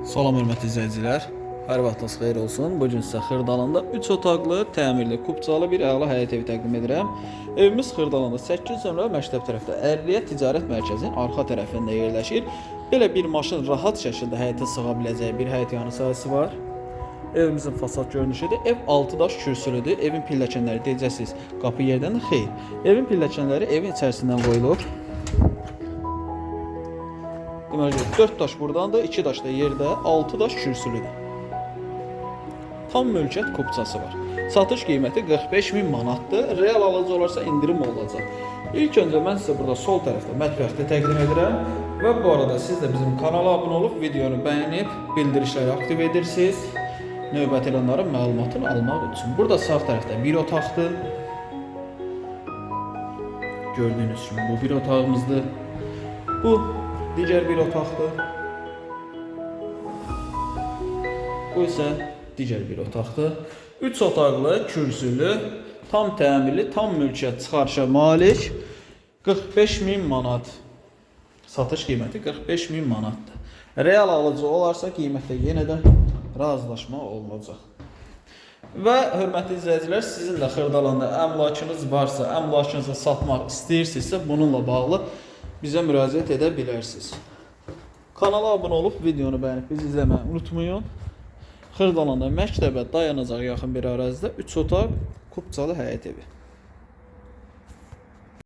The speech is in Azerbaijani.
Salam hörmətli izləyicilər. Hər vaxtınız xeyir olsun. Bu gün sizə Xırdalanda 3 otaqlı, təmirli, kubcalı bir əla həyət evi təqdim edirəm. Evimiz Xırdalanda 8 nömrə məktəb tərəfdə Ərliyə Ticarət Mərkəzinin arxa tərəfində yerləşir. Belə bir maşın rahat şəkildə həyətə sığa biləcəyi bir həyət yanı sahəsi var. Evimizin fasad görünüşüdür. Ev 6 daş kürsülüdür. Evin pilləkənləri deyəcəksiniz, qapı yerdən xeyr. Evin pilləkənləri evin içərisindən qoyulub. Deməli 4 daş burdandır, 2 daş da yerdə, 6 daş kürsülüdür. Tam mülkiyyət kupçası var. Satış qiyməti 45 min manatdır. Real alıcı olarsa indirim olacaq. İlk öncə mən sizə burada sol tərəfdə mətbəxdə təqdim edirəm və bu arada siz də bizim kanala abunə olub videonu bəyənib bildirişləri aktiv edirsiniz. Növbəti elanların məlumatını almaq üçün. Burada sağ tərəfdə bir otaqdır. Gördüyünüz kimi bu bir otağımızdır. Bu digər bir otaqdır. Bu isə digər bir otaqdır. 3 otaqlı, kürsülü, tam təmirli, tam mülkiyyət çıxarışa malik 45 min manat. Satış qiyməti 45 min manatdır. Real alıcı olarsa qiymətdə yenə də razılaşma olunacaq. Və hörmətli izləyicilər, sizin də Xırdalanda əmlakınız varsa, əmlakınızı satmaq istəyirsinizsə, bununla bağlı bizə müraciət edə bilərsiniz. Kanala abunə olub videonu bəyənib bizi izləməyi unutmayın. Xırdalanda məktəbə dayanacaq yaxın bir ərazidə 3 otaq kubcalı həyət evi.